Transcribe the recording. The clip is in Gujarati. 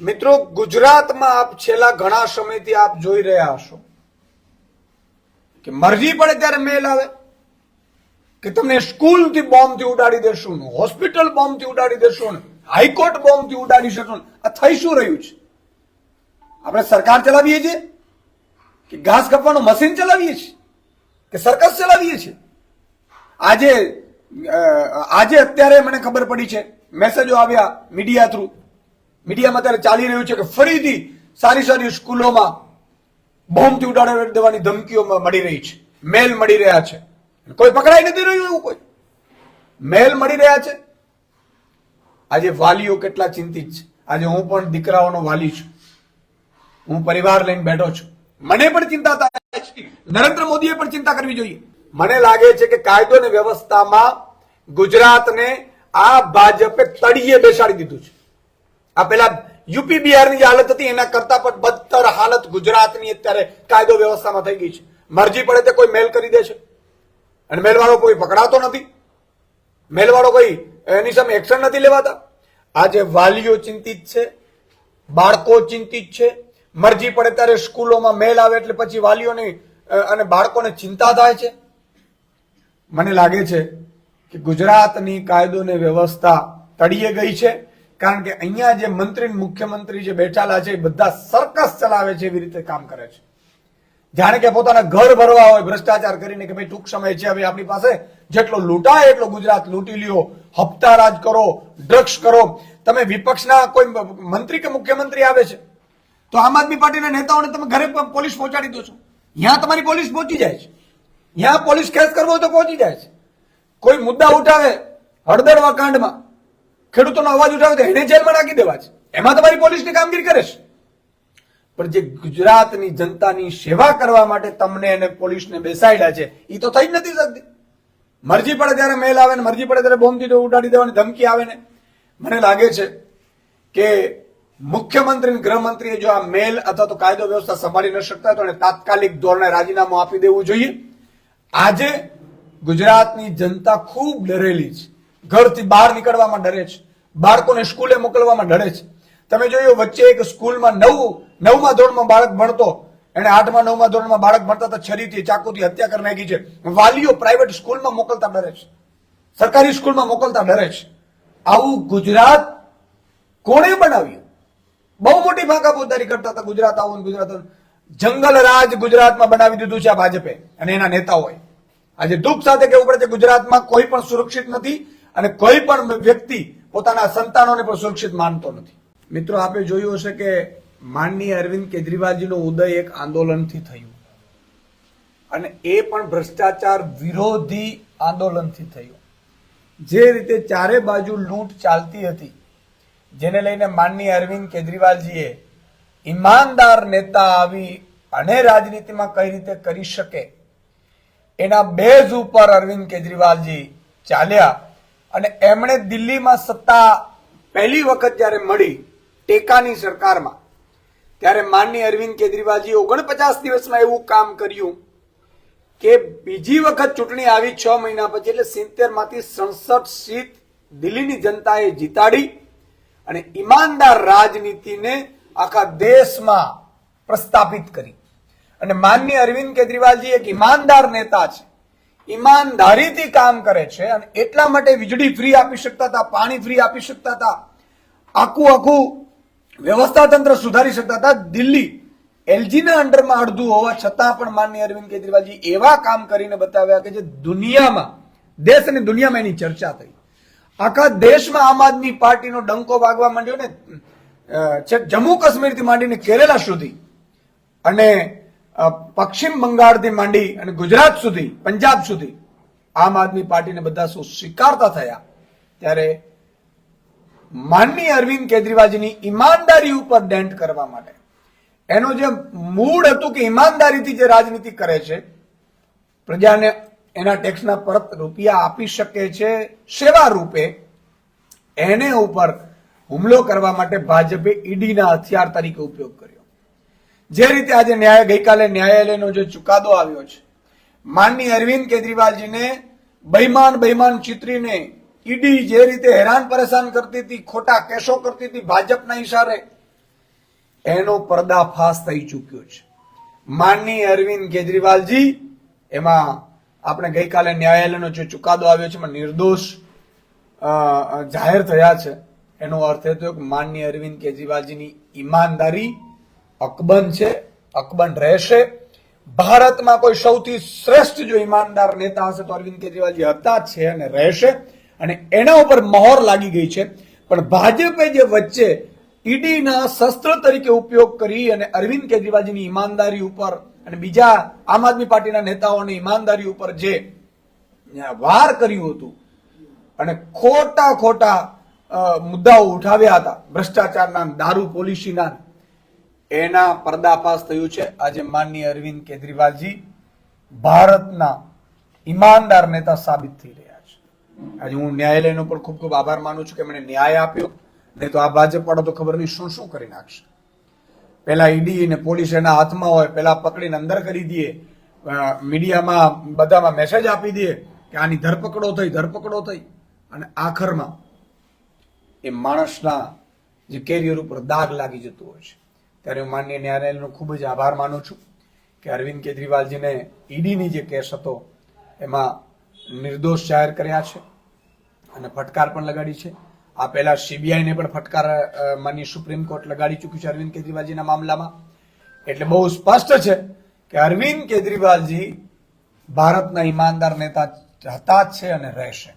મિત્રો, ગુજરાતમાં આપ છેલ્લા ઘણા સમયથી આપ જોઈ રહ્યા હશો કે મરજી પડે ત્યારે મેલ આવે, કે તમને સ્કૂલથી બોમ્બથી ઉડાડી દેશું હોસ્પિટલ બોમ્બથી ઉડાડી દેશું હાઈકોર્ટ બોમ્બથી ઉડાડી શકશો આ થઈ શું રહ્યું છે? આપણે સરકાર ચલાવીએ છીએ? કે ઘાસ કપવાનું મશીન ચલાવીએ છીએ? કે સરકસ ચલાવીએ છીએ? આજે આજે અત્યારે મને ખબર પડી છે મેસેજો આવ્યા મીડિયા થ્રુ મીડિયામાં અત્યારે ચાલી રહ્યું છે કે ફરીથી સારી સારી સ્કૂલોમાં બોમ્બથી ઉડાડી દેવાની ધમકીઓ મળી રહી છે. મેલ મળી રહ્યા છે. કોઈ પકડાઈ નથી રહ્યું એવું કોઈ? મેલ મળી રહ્યા છે? આજે વાલીઓ કેટલા ચિંતિત છે. આજે હું પણ દીકરાઓનો વાલી છું. હું પરિવાર લઈને બેઠો છું. મને પણ ચિંતા થાય છે. નરેન્દ્ર મોદીએ પણ ચિંતા કરવી જોઈએ. મને લાગે છે કે કાયદો અને વ્યવસ્થામાં ગુજરાતને આ ભાજપે તળિયે બેસાડી દીધું છે. આ પેલા યુપી બિહારની જે હાલત હતી, એના કરતા પણ બદતર હાલત ગુજરાતની અત્યારે કાયદો વ્યવસ્થામાં થઈ ગઈ છે. મરજી પડે તે કોઈ મેલ કરી દે છે અને મેલવાળો કોઈ પકડાતો નથી. મેલવાળો કોઈ એની સામે એક્શન નથી લેવાતા. આજે વાલીઓ ચિંતિત છે, બાળકો ચિંતિત છે, મરજી પડે ત્યારે સ્કૂલોમાં મેલ આવે એટલે પછી વાલીઓની અને બાળકોને ચિંતા થાય છે. મને લાગે છે કે ગુજરાતની કાયદો ને વ્યવસ્થા તળીએ ગઈ છે. કારણ કે અહીંયા જે મંત્રી મુખ્યમંત્રી જે બેઠાલા છે, એ બધા સરકસ ચલાવે છે એવી રીતે કામ કરે છે. જાણે કે પોતાના ઘર ભરવા હોય, ભ્રષ્ટાચાર કરીને કે ભાઈ ટૂંક સમય છે, હવે આપણી પાસે જેટલો લૂંટાય એટલો ગુજરાત લૂંટી લ્યો, હપ્તા રાજ કરો, ડ્રગ્સ કરો. તમે વિપક્ષના કોઈ મંત્રી કે મુખ્યમંત્રી આવે છે, તો આમ આદમી પાર્ટીના નેતાઓને તમે ઘરે પોલીસ પહોંચાડી દો છો. ત્યાં તમારી પોલીસ પહોંચી જાય છે. ત્યાં પોલીસ કેસ કરવો તો પહોંચી જાય છે. કોઈ મુદ્દા ઉઠાવે હળદરવા કાંડમાં ખેડૂતોનો અવાજ ઉઠાવે તો એને જેલમાં નાખી દેવા છે. એમાં તમારી પોલીસની કામગીરી કરે છે. પણ જે ગુજરાતની જનતાની સેવા કરવા માટે તમને અને પોલીસને બેસાડ્યા છે એ તો થઈ જ નથી શકતી. મરજી પડે ત્યારે મેલ આવે ને મરજી પડે ત્યારે બોમ્બથી ઉડાડી દેવાની ધમકી આવે ને. મને લાગે છે કે મુખ્યમંત્રી ગૃહમંત્રીએ જો આ મેલ અથવા તો કાયદો વ્યવસ્થા સંભાળી ન શકતા તો એને તાત્કાલિક ધોરણે રાજીનામું આપી દેવું જોઈએ. આજે ગુજરાતની જનતા ખૂબ ડરેલી છે. ઘરથી બહાર નીકળવામાં ડરે છે. બાળકોને સ્કૂલે મોકલવામાં ડરે છે. તમે જોયું, વચ્ચે એક સ્કૂલમાં નવ, નવમા ધોરણમાં બાળક ભણતો. એને આઠમા, નવમા ધોરણમાં બાળક ભણતા હતા, છરીથી ચાકુથી હત્યા કરી નાખી છે. વાલીઓ પ્રાઇવેટ સ્કૂલમાં મોકલતા ડરે છે. સરકારી સ્કૂલમાં મોકલતા ડરે છે. આવું ગુજરાત કોણે બનાવ્યું? બહુ મોટી ભાગાપોતારી કરતા હતા ગુજરાત, આવું ગુજરાત. જંગલ રાજ ગુજરાતમાં બનાવી દીધું છે આ ભાજપે અને એના નેતાઓએ. આજે દુઃખ સાથે કહેવું પડે છે, ગુજરાતમાં કોઈ પણ સુરક્ષિત નથી અને કોઈ પણ વ્યક્તિ પોતાના સંતાનોને પણ સુરક્ષિત માનતો નથી. મિત્રો, આપે જોયું હશે કે માનનીય અરવિંદ કેજરીવાલજીનો ઉદય એક આંદોલનથી થયું. અને એ પણ ભ્રષ્ટાચાર વિરોધી આંદોલનથી થયું. જે રીતે ચારે બાજુ લૂંટ ચાલતી હતી, જેને લઈને માનનીય અરવિંદ કેજરીવાલજીએ ઈમાનદાર નેતા આવી અને રાજનીતિમાં કઈ રીતે કરી શકે, એના બેઝ ઉપર અરવિંદ કેજરીવાલજી ચાલ્યા. અને એમણે દિલ્હીમાં સત્તા પહેલી વખત જ્યારે મળી ટેકાની સરકારમાં, ત્યારે માનની અરવિંદ કેજરીવાલજી ઓગણપચાસ દિવસમાં એવું કામ કર્યું કે બીજી વખત ચૂંટણી આવી છ મહિના પછી, એટલે સિત્તેરમાંથી સડસઠ સીટ દિલ્હીની જનતાએ જીતાડી અને ઈમાનદાર રાજનીતિને આખા દેશમાં પ્રસ્થાપિત કરી. અને માનની અરવિંદ કેજરીવાલજી એક ઈમાનદાર નેતા છે. ઈમાનદારીથી કામ કરે છે અને એટલા માટે વીજળી ફ્રી આપી શકતા હતા, પાણી ફ્રી આપી શકતા હતા, આખું આખું વ્યવસ્થા તંત્ર સુધારી શકતા હતા. દિલ્હી એલજીના અંડરમાં અડધું હોવા છતાં પણ માનનીય અરવિંદ કેજરીવાલજી એવા કામ કરીને બતાવ્યા કે જે દુનિયામાં, દેશ અને દુનિયામાં એની ચર્ચા થઈ. આખા દેશમાં આમ આદમી પાર્ટીનો ડંકો વાગવા માંડ્યો ને જમ્મુ કાશ્મીરથી માંડીને કેરેલા સુધી. અને પશ્ચિમ બંગાળથી માંડી અને ગુજરાત સુધી, પંજાબ સુધી આમ આદમી પાર્ટીને બધા શું સ્વીકારતા થયા. ત્યારે માનનીય અરવિંદ કેજરીવાલજીની ઈમાનદારી ઉપર ડેન્ટ કરવા માટે. એનો જે મૂળ હતું કે ઈમાનદારીથી જે રાજનીતિ કરે છે, પ્રજાને એના ટેક્સના પરત રૂપિયા આપી શકે છે, સેવા રૂપે એને ઉપર હુમલો કરવા માટે ભાજપે ઈડીના હથિયાર તરીકે ઉપયોગ કર્યો. જે રીતે આજે ન્યાય, ગઈકાલે ન્યાયાલયનો જે ચુકાદો આવ્યો છે, માનની અરવિંદ કેજરીવાલજીને બૈમાન બૈમાન ચિત્રીને ઈડી જે રીતે હેરાન પરેશાન કરતી હતી, ખોટા કેસો કરતી હતી ભાજપના ઈશારે, એનો પર્દાફાશ થઈ ચૂક્યો છે. માનની અરવિંદ કેજરીવાલજી, એમાં આપણે ગઈકાલે ન્યાયાલયનો જે ચુકાદો આવ્યો છે, એમાં નિર્દોષ જાહેર થયા છે. એનો અર્થ એ થયો માનની અરવિંદ કેજરીવાલજીની ઈમાનદારી અકબંધ છે, અકબંધ રહેશે. ભારતમાં કોઈ સૌથી શ્રેષ્ઠ જો ઈમાનદાર નેતા હશે તો અરવિંદ કેજરીવાલજી હતા છે અને રહેશે. અને એના ઉપર મહોર લાગી ગઈ છે. પણ ભાજપે જે વચ્ચે ઈડીના શસ્ત્ર તરીકે ઉપયોગ કરી અને અરવિંદ કેજરીવાલજીની ઈમાનદારી ઉપર અને બીજા આમ આદમી પાર્ટીના નેતાઓની ઈમાનદારી ઉપર જે વાર કર્યું હતું અને ખોટા ખોટા મુદ્દાઓ ઉઠાવ્યા હતા. ભ્રષ્ટાચારના દારૂ પોલિસીના એના પર્દાફાશ થયું છે. આજે માનનીય અરવિંદ કેજરીવાલજી ભારતના ઈમાનદાર નેતા સાબિત થઈ રહ્યા છે. આજે હું ન્યાયાલયનો પણ ખૂબ ખૂબ આભાર માનું છું કે મને ન્યાય આપ્યો. નહીં તો આ ભાજપ તો ખબર નહીં શું શું કરી નાખશે. પહેલા ઈડી ને પોલીસ એના હાથમાં હોય, પહેલા પકડીને અંદર કરી દઈએ. મીડિયામાં બધામાં મેસેજ આપી દઈએ કે આની ધરપકડો થઈ ધરપકડો થઈ. અને આખરમાં એ માણસના જે કેરિયર ઉપર દાગ લાગી જતો હોય છે. ત્યારે હું માન્ય ન્યાયાલયનો ખૂબ જ આભાર માનું છું કે અરવિંદ કેજરીવાલજીને ઈડીની જે કેસ હતો, એમાં નિર્દોષ જાહેર કર્યા છે અને ફટકાર પણ લગાડી છે. આ પહેલાં સીબીઆઈને પણ ફટકાર માની સુપ્રીમ કોર્ટ લગાડી ચૂક્યું છે અરવિંદ કેજરીવાલજીના મામલામાં. એટલે બહુ સ્પષ્ટ છે કે અરવિંદ કેજરીવાલજી ભારતના ઈમાનદાર નેતા હતા જ છે અને રહેશે.